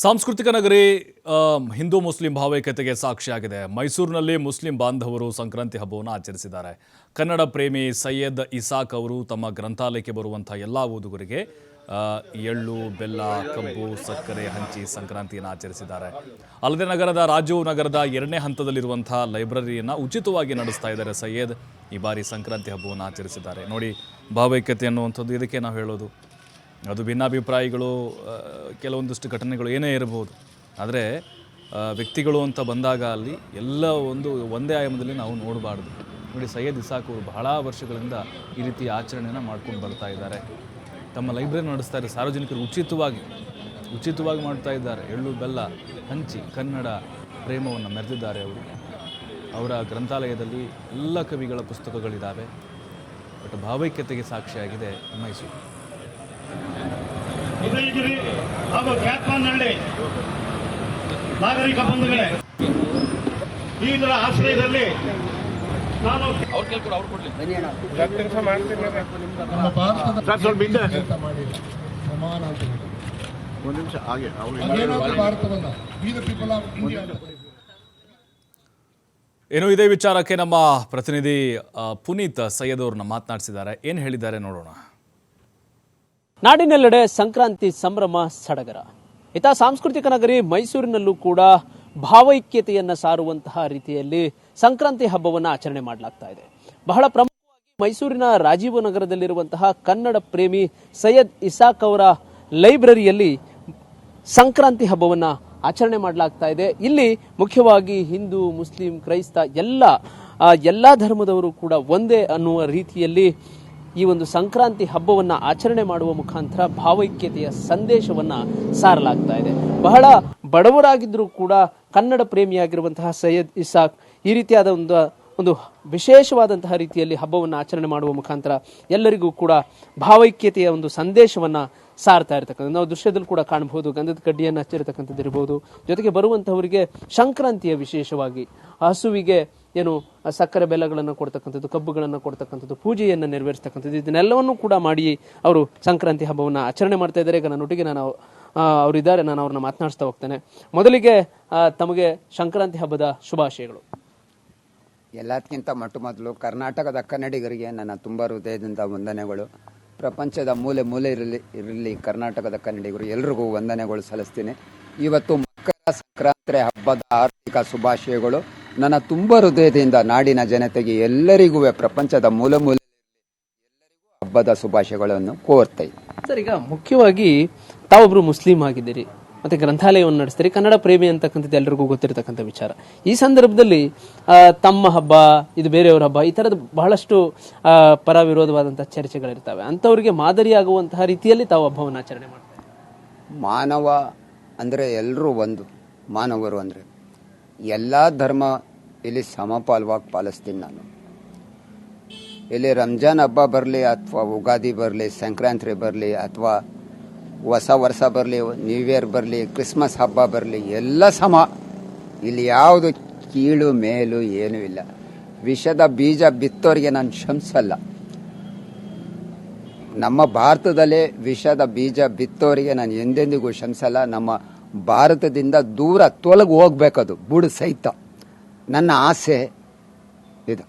ಸಾಂಸ್ಕೃತಿಕ ನಗರಿ ಹಿಂದೂ ಮುಸ್ಲಿಂ ಭಾವೈಕ್ಯತೆಗೆ ಸಾಕ್ಷಿಯಾಗಿದೆ. ಮೈಸೂರಿನಲ್ಲಿ ಮುಸ್ಲಿಂ ಬಾಂಧವರು ಸಂಕ್ರಾಂತಿ ಹಬ್ಬವನ್ನು ಆಚರಿಸಿದ್ದಾರೆ. ಕನ್ನಡ ಪ್ರೇಮಿ ಸೈಯದ್ ಇಸಾಕ್ ಅವರು ತಮ್ಮ ಗ್ರಂಥಾಲಯಕ್ಕೆ ಬರುವಂಥ ಎಲ್ಲ ಓದುಗರಿಗೆ ಎಳ್ಳು, ಬೆಲ್ಲ, ಕಬ್ಬು, ಸಕ್ಕರೆ ಹಂಚಿ ಸಂಕ್ರಾಂತಿಯನ್ನು ಆಚರಿಸಿದ್ದಾರೆ. ಅಲ್ಲದೆ ನಗರದ ರಾಜೀವ್ ನಗರದ ಎರಡನೇ ಹಂತದಲ್ಲಿರುವಂಥ ಲೈಬ್ರರಿಯನ್ನು ಉಚಿತವಾಗಿ ನಡೆಸ್ತಾ ಇದ್ದಾರೆ ಸೈಯದ್. ಈ ಬಾರಿ ಸಂಕ್ರಾಂತಿ ಹಬ್ಬವನ್ನು ಆಚರಿಸಿದ್ದಾರೆ. ನೋಡಿ, ಭಾವೈಕ್ಯತೆ ಅನ್ನುವಂಥದ್ದು ಇದಕ್ಕೆ ನಾವು ಹೇಳೋದು. ಅದು ಭಿನ್ನಾಭಿಪ್ರಾಯಗಳು ಕೆಲವೊಂದಿಷ್ಟು ಘಟನೆಗಳು ಏನೇ ಇರಬಹುದು. ಆದರೆ ವ್ಯಕ್ತಿಗಳು ಅಂತ ಬಂದಾಗ ಅಲ್ಲಿ ಎಲ್ಲ ಒಂದು, ಒಂದೇ ಆಯಾಮದಲ್ಲಿ ನಾವು ನೋಡಬಾರ್ದು. ನೋಡಿ, ಸೈಯದ್ ಇಸಾಕ್ ಅವರು ಬಹಳ ವರ್ಷಗಳಿಂದ ಈ ರೀತಿ ಆಚರಣೆಯನ್ನು ಮಾಡ್ಕೊಂಡು ಬರ್ತಾ ಇದ್ದಾರೆ. ತಮ್ಮ ಲೈಬ್ರರಿ ನಡೆಸ್ತಾ ಸಾರ್ವಜನಿಕರು ಉಚಿತವಾಗಿ ಉಚಿತವಾಗಿ ಮಾಡ್ತಾ ಇದ್ದಾರೆ. ಎಳ್ಳು, ಬೆಲ್ಲ, ಹಂಚಿ, ಕನ್ನಡ ಪ್ರೇಮವನ್ನು ಮೆರೆದಿದ್ದಾರೆ ಅವರು. ಅವರ ಗ್ರಂಥಾಲಯದಲ್ಲಿ ಎಲ್ಲ ಕವಿಗಳ ಪುಸ್ತಕಗಳಿದ್ದಾವೆ ಬಟ್ ಭಾವೈಕ್ಯತೆಗೆ ಸಾಕ್ಷಿಯಾಗಿದೆ ಮೈಸೂರು ಉದಯಗಿರಿ ಹಾಗೂ ಕ್ಯಾತ್ಮಾನ್ಹಳ್ಳಿ ನಾಗರಿಕ ಬಂಧುಗಳೇ ಇದರ ಆಶ್ರಯದಲ್ಲಿ ನಾನು ಸಮಾನ ಅಂತ ಒಂದು ನಿಮಿಷ ಹಾಗೆ ಭಾರತವನ್ನ ಪೀಪಲ್ ಆಫ್ ಇಂಡಿಯಾ ಇನ್ನು ಇದೇ ವಿಚಾರಕ್ಕೆ ನಮ್ಮ ಪ್ರತಿನಿಧಿ ಪುನೀತ್ ಸೈಯದ್ ಅವ್ರನ್ನ ಮಾತನಾಡಿಸಿದ್ದಾರೆ. ಏನು ಹೇಳಿದ್ದಾರೆ ನೋಡೋಣ. ನಾಡಿನೆಲ್ಲೆಡೆ ಸಂಕ್ರಾಂತಿ ಸಂಭ್ರಮ ಸಡಗರ. ಇತ ಸಾಂಸ್ಕೃತಿಕ ನಗರಿ ಮೈಸೂರಿನಲ್ಲೂ ಕೂಡ ಭಾವೈಕ್ಯತೆಯನ್ನು ಸಾರುವಂತಹ ರೀತಿಯಲ್ಲಿ ಸಂಕ್ರಾಂತಿ ಹಬ್ಬವನ್ನು ಆಚರಣೆ ಮಾಡಲಾಗ್ತಾ ಇದೆ. ಬಹಳ ಪ್ರಮುಖವಾಗಿ ಮೈಸೂರಿನ ರಾಜೀವ ನಗರದಲ್ಲಿರುವಂತಹ ಕನ್ನಡ ಪ್ರೇಮಿ ಸೈಯದ್ ಇಸಾಕ್ ಅವರ ಲೈಬ್ರರಿಯಲ್ಲಿ ಸಂಕ್ರಾಂತಿ ಹಬ್ಬವನ್ನ ಆಚರಣೆ ಮಾಡಲಾಗ್ತಾ ಇದೆ. ಇಲ್ಲಿ ಮುಖ್ಯವಾಗಿ ಹಿಂದೂ, ಮುಸ್ಲಿಂ, ಕ್ರೈಸ್ತ ಎಲ್ಲ ಎಲ್ಲ ಧರ್ಮದವರು ಕೂಡ ಒಂದೇ ಅನ್ನುವ ರೀತಿಯಲ್ಲಿ ಈ ಒಂದು ಸಂಕ್ರಾಂತಿ ಹಬ್ಬವನ್ನ ಆಚರಣೆ ಮಾಡುವ ಮುಖಾಂತರ ಭಾವೈಕ್ಯತೆಯ ಸಂದೇಶವನ್ನ ಸಾರಲಾಗ್ತಾ ಇದೆ. ಬಹಳ ಬಡವರಾಗಿದ್ದರೂ ಕೂಡ ಕನ್ನಡ ಪ್ರೇಮಿಯಾಗಿರುವಂತಹ ಸೈಯದ್ ಇಸಾಕ್ ಈ ರೀತಿಯಾದ ಒಂದು ಒಂದು ವಿಶೇಷವಾದಂತಹ ರೀತಿಯಲ್ಲಿ ಹಬ್ಬವನ್ನು ಆಚರಣೆ ಮಾಡುವ ಮುಖಾಂತರ ಎಲ್ಲರಿಗೂ ಕೂಡ ಭಾವೈಕ್ಯತೆಯ ಒಂದು ಸಂದೇಶವನ್ನ ಸಾರ್ತಾ ಇರತಕ್ಕಂಥ ನಾವು ದೃಶ್ಯದಲ್ಲಿ ಕೂಡ ಕಾಣಬಹುದು, ಗಂಧದ ಕಡ್ಡಿಯನ್ನು ಹಚ್ಚಿರತಕ್ಕಂಥದ್ದು ಇರಬಹುದು ಜೊತೆಗೆ ಬರುವಂತಹವರಿಗೆ ಸಂಕ್ರಾಂತಿಯ ವಿಶೇಷವಾಗಿ ಹಸುವಿಗೆ ಏನು ಸಕ್ಕರೆ ಬೆಲ್ಲಗಳನ್ನು ಕೊಡ್ತಕ್ಕಂಥದ್ದು, ಕಬ್ಬುಗಳನ್ನು ಕೊಡ್ತಕ್ಕಂಥದ್ದು, ಪೂಜೆಯನ್ನು ನೆರವೇರಿಸ್ತಕ್ಕಂಥದ್ದು, ಇದನ್ನೆಲ್ಲವನ್ನೂ ಕೂಡ ಮಾಡಿ ಅವರು ಸಂಕ್ರಾಂತಿ ಹಬ್ಬವನ್ನು ಆಚರಣೆ ಮಾಡ್ತಾ ಇದ್ದಾರೆ. ಈಗ ನನ್ನೊಟ್ಟಿಗೆ ನಾನು ಅವರಿದ್ದಾರೆ. ನಾನು ಅವ್ರನ್ನ ಮಾತನಾಡಿಸ್ತಾ ಹೋಗ್ತೇನೆ. ಮೊದಲಿಗೆ ತಮಗೆ ಸಂಕ್ರಾಂತಿ ಹಬ್ಬದ ಶುಭಾಶಯಗಳು. ಎಲ್ಲದಕ್ಕಿಂತ ಮೊಟ್ಟ ಮೊದಲು ಕರ್ನಾಟಕದ ಕನ್ನಡಿಗರಿಗೆ ನನ್ನ ತುಂಬ ಹೃದಯದಿಂದ ವಂದನೆಗಳು. ಪ್ರಪಂಚದ ಮೂಲೆ ಮೂಲೆ ಇರಲಿ ಇರಲಿ ಕರ್ನಾಟಕದ ಕನ್ನಡಿಗರು ಎಲ್ರಿಗೂ ವಂದನೆಗಳು ಸಲ್ಲಿಸ್ತೀನಿ. ಇವತ್ತು ಮಕರ ಸಂಕ್ರಾಂತಿ ಹಬ್ಬದ ಆರ್ಥಿಕ ಶುಭಾಶಯಗಳು. ನನ್ನ ತುಂಬ ಹೃದಯದಿಂದ ನಾಡಿನ ಜನತೆಗೆ ಎಲ್ಲರಿಗೂ ಪ್ರಪಂಚದ ಮೂಲ ಮೂಲ ಎಲ್ಲರಿಗೂ ಹಬ್ಬದ ಶುಭಾಶಯಗಳನ್ನು ಕೋರ್ತಾ. ಸರ್ ಈಗ ಮುಖ್ಯವಾಗಿ ತಾವೊಬ್ರು ಮುಸ್ಲಿಂ ಆಗಿದ್ದೀರಿ ಮತ್ತೆ ಗ್ರಂಥಾಲಯವನ್ನು ನಡೆಸ್ತೀರಿ ಕನ್ನಡ ಪ್ರೇಮಿ ಅಂತಕ್ಕಂಥದ್ದು ಎಲ್ಲರಿಗೂ ಗೊತ್ತಿರತಕ್ಕಂಥ ವಿಚಾರ. ಈ ಸಂದರ್ಭದಲ್ಲಿ ತಮ್ಮ ಹಬ್ಬ ಇದು ಬೇರೆಯವರ ಹಬ್ಬ ಈ ತರದ ಬಹಳಷ್ಟು ಪರ ವಿರೋಧವಾದಂತಹ ಚರ್ಚೆಗಳಿರ್ತವೆ. ಅಂಥವ್ರಿಗೆ ಮಾದರಿಯಾಗುವಂತಹ ರೀತಿಯಲ್ಲಿ ತಾವು ಹಬ್ಬವನ್ನು ಆಚರಣೆ ಮಾಡ್ತಾರೆ. ಮಾನವ ಅಂದರೆ ಎಲ್ಲರೂ ಒಂದು ಮಾನವರು ಅಂದರೆ ಎಲ್ಲ ಧರ್ಮ ಇಲ್ಲಿ ಸಮಪಾಲ್ವಾಗಿ ಪಾಲಿಸ್ತೀನಿ ನಾನು. ಇಲ್ಲಿ ರಂಜಾನ್ ಹಬ್ಬ ಬರಲಿ ಅಥವಾ ಉಗಾದಿ ಬರಲಿ ಸಂಕ್ರಾಂತಿ ಬರಲಿ ಅಥವಾ ಹೊಸ ವರ್ಷ ಬರಲಿ ನ್ಯೂ ಇಯರ್ ಬರಲಿ ಕ್ರಿಸ್ಮಸ್ ಹಬ್ಬ ಬರಲಿ, ಎಲ್ಲ ಸಮ. ಇಲ್ಲಿ ಯಾವುದು ಕೀಳು ಮೇಲು ಏನೂ ಇಲ್ಲ. ವಿಷದ ಬೀಜ ಬಿತ್ತೋರಿಗೆ ನಾನು ಕ್ಷಮಿಸಲ್ಲ. ನಮ್ಮ ಭಾರತದಲ್ಲೇ ವಿಷದ ಬೀಜ ಬಿತ್ತೋರಿಗೆ ನಾನು ಎಂದೆಂದಿಗೂ ಕ್ಷಮಿಸಲ್ಲ. ನಮ್ಮ ಭಾರತದಿಂದ ದೂರ ತೊಲಗಿ ಹೋಗ್ಬೇಕದು, ಬುಡು ಸಹಿತ. ನನ್ನ ಆಸೆ ಇದು.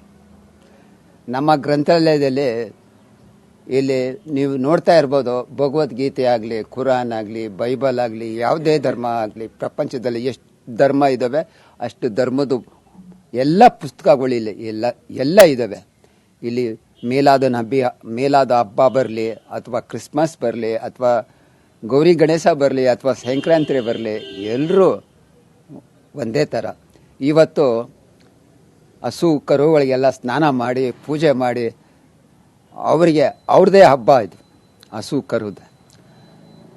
ನಮ್ಮ ಗ್ರಂಥಾಲಯದಲ್ಲಿ ಇಲ್ಲಿ ನೀವು ನೋಡ್ತಾ ಇರ್ಬೋದು, ಭಗವದ್ಗೀತೆ ಆಗಲಿ, ಕುರಾನ್ ಆಗಲಿ, ಬೈಬಲ್ ಆಗಲಿ, ಯಾವುದೇ ಧರ್ಮ ಆಗಲಿ, ಪ್ರಪಂಚದಲ್ಲಿ ಎಷ್ಟು ಧರ್ಮ ಇದ್ದಾವೆ ಅಷ್ಟು ಧರ್ಮದ ಎಲ್ಲ ಪುಸ್ತಕಗಳು ಇಲ್ಲಿ, ಎಲ್ಲ ಎಲ್ಲ ಇದ್ದಾವೆ ಇಲ್ಲಿ ಮೇಲಾದ ಹಬ್ಬ ಮೇಲಾದ ಹಬ್ಬ ಬರಲಿ, ಅಥವಾ ಕ್ರಿಸ್ಮಸ್ ಬರಲಿ, ಅಥವಾ ಗೌರಿ ಗಣೇಶ ಬರಲಿ ಅಥವಾ ಸಂಕ್ರಾಂತಿ ಬರಲಿ ಎಲ್ಲರೂ ಒಂದೇ ಥರ ಇವತ್ತು ಹಸು ಕರುಗಳಿಗೆಲ್ಲ ಸ್ನಾನ ಮಾಡಿ, ಪೂಜೆ ಮಾಡಿ, ಅವರಿಗೆ ಅವ್ರದ್ದೇ ಹಬ್ಬ ಇದು, ಹಸು ಕರುದ.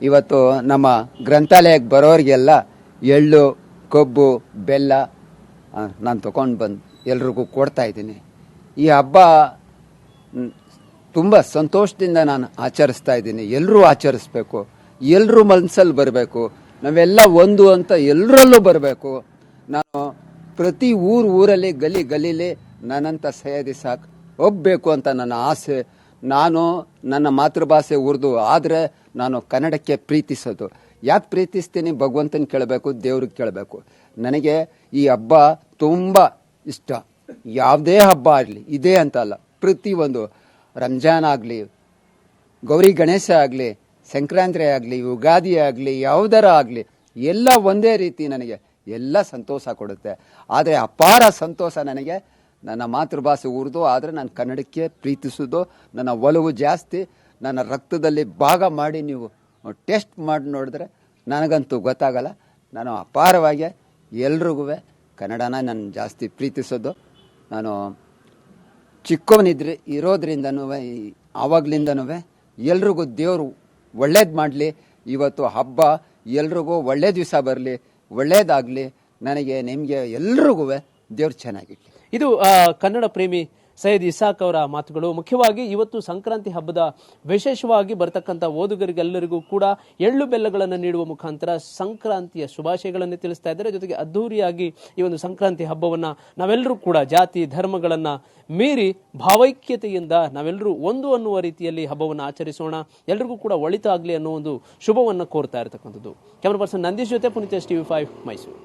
ಇವತ್ತು ನಮ್ಮ ಗ್ರಂಥಾಲಯಕ್ಕೆ ಬರೋರಿಗೆಲ್ಲ ಎಳ್ಳು, ಕಬ್ಬು, ಬೆಲ್ಲ ನಾನು ತಗೊಂಡು ಬಂದು ಎಲ್ರಿಗೂ ಕೊಡ್ತಾ ಇದ್ದೀನಿ. ಈ ಹಬ್ಬ ತುಂಬ ಸಂತೋಷದಿಂದ ನಾನು ಆಚರಿಸ್ತಾ ಇದ್ದೀನಿ. ಎಲ್ಲರೂ ಆಚರಿಸ್ಬೇಕು. ಎಲ್ಲರೂ ಮನಸ್ಸಲ್ಲಿ ಬರಬೇಕು. ನಾವೆಲ್ಲ ಒಂದು ಅಂತ ಎಲ್ಲರಲ್ಲೂ ಬರಬೇಕು. ನಾನು ಪ್ರತಿ ಊರು ಊರಲ್ಲಿ ಗಲಿ ಗಲೀಲಿ ನನ್ನಂಥ ಸಹ್ಯಾದಿ ಸಾಕು. ಒಬ್ಬಬೇಕು ಅಂತ ನನ್ನ ಆಸೆ. ನಾನು ನನ್ನ ಮಾತೃಭಾಷೆ ಉರ್ದು ಆದರೆ ನಾನು ಕನ್ನಡಕ್ಕೆ ಪ್ರೀತಿಸೋದು. ಯಾಕೆ ಪ್ರೀತಿಸ್ತೀನಿ? ಭಗವಂತನ ಕೇಳಬೇಕು, ದೇವ್ರಿಗೆ ಕೇಳಬೇಕು. ನನಗೆ ಈ ಹಬ್ಬ ತುಂಬ ಇಷ್ಟ. ಯಾವುದೇ ಹಬ್ಬ ಆಗಲಿ, ಇದೇ ಅಂತಲ್ಲ ಪ್ರತಿಯೊಂದು ರಂಜಾನ್ ಆಗಲಿ, ಗೌರಿ ಗಣೇಶ ಆಗಲಿ ಸಂಕ್ರಾಂತಿ ಆಗಲಿ, ಯುಗಾದಿ ಆಗಲಿ, ಯಾವುದರ ಆಗಲಿ, ಎಲ್ಲ ಒಂದೇ ರೀತಿ ನನಗೆ ಎಲ್ಲ ಸಂತೋಷ ಕೊಡುತ್ತೆ. ಆದರೆ ಅಪಾರ ಸಂತೋಷ ನನಗೆ ನನ್ನ ಮಾತೃಭಾಷೆ ಉರಿದು, ಆದರೆ ನಾನು ಕನ್ನಡಕ್ಕೆ ಪ್ರೀತಿಸೋದು, ನನ್ನ ಒಲವು ಜಾಸ್ತಿ, ನನ್ನ ರಕ್ತದಲ್ಲಿ ಭಾಗ ಮಾಡಿ ನೀವು ಟೆಸ್ಟ್ ಮಾಡಿ ನೋಡಿದ್ರೆ ನನಗಂತೂ ಗೊತ್ತಾಗಲ್ಲ. ನಾನು ಅಪಾರವಾಗಿ ಎಲ್ರಿಗೂ ಕನ್ನಡನ ನಾನು ಜಾಸ್ತಿ ಪ್ರೀತಿಸೋದು. ನಾನು ಚಿಕ್ಕವನಿದ್ರೆ ಇರೋದ್ರಿಂದನೂ ಆವಾಗಲಿಂದನೂ ಎಲ್ರಿಗೂ ದೇವರು ಒಳ್ಳೇದು ಮಾಡಲಿ. ಇವತ್ತು ಹಬ್ಬ ಎಲ್ರಿಗೂ ಒಳ್ಳೆ ದಿವಸ ಬರಲಿ, ಒಳ್ಳೇದಾಗಲಿ. ನನಗೆ, ನಿಮಗೆ ಎಲ್ರಿಗೂ ದೇವ್ರು ಚೆನ್ನಾಗಿರಲಿ. ಇದು ಕನ್ನಡ ಪ್ರೇಮಿ ಸೈಯದ್ ಇಸಾಕ್ ಅವರ ಮಾತುಗಳು. ಮುಖ್ಯವಾಗಿ ಇವತ್ತು ಸಂಕ್ರಾಂತಿ ಹಬ್ಬದ ವಿಶೇಷವಾಗಿ ಬರತಕ್ಕಂಥ ಓದುಗರಿಗೆಲ್ಲರಿಗೂ ಕೂಡ ಎಳ್ಳು ಬೆಲ್ಲಗಳನ್ನು ನೀಡುವ ಮುಖಾಂತರ ಸಂಕ್ರಾಂತಿಯ ಶುಭಾಶಯಗಳನ್ನು ತಿಳಿಸ್ತಾ ಇದ್ದಾರೆ. ಜೊತೆಗೆ ಅದ್ಧೂರಿಯಾಗಿ ಈ ಒಂದು ಸಂಕ್ರಾಂತಿ ಹಬ್ಬವನ್ನು ನಾವೆಲ್ಲರೂ ಕೂಡ ಜಾತಿ, ಧರ್ಮಗಳನ್ನು ಮೀರಿ ಭಾವೈಕ್ಯತೆಯಿಂದ ನಾವೆಲ್ಲರೂ ಒಂದು ಅನ್ನುವ ರೀತಿಯಲ್ಲಿ ಹಬ್ಬವನ್ನು ಆಚರಿಸೋಣ. ಎಲ್ರಿಗೂ ಕೂಡ ಒಳಿತಾಗಲಿ ಅನ್ನೋ ಒಂದು ಶುಭವನ್ನು ಕೋರ್ತಾ ಇರತಕ್ಕಂಥದ್ದು. ಕ್ಯಾಮರಾ ಪರ್ಸನ್ ನಂದೀಶ್ ಜೊತೆ ಪುನೀತ್ ಟಿವಿ ಫೈವ್ ಮೈಸೂರು.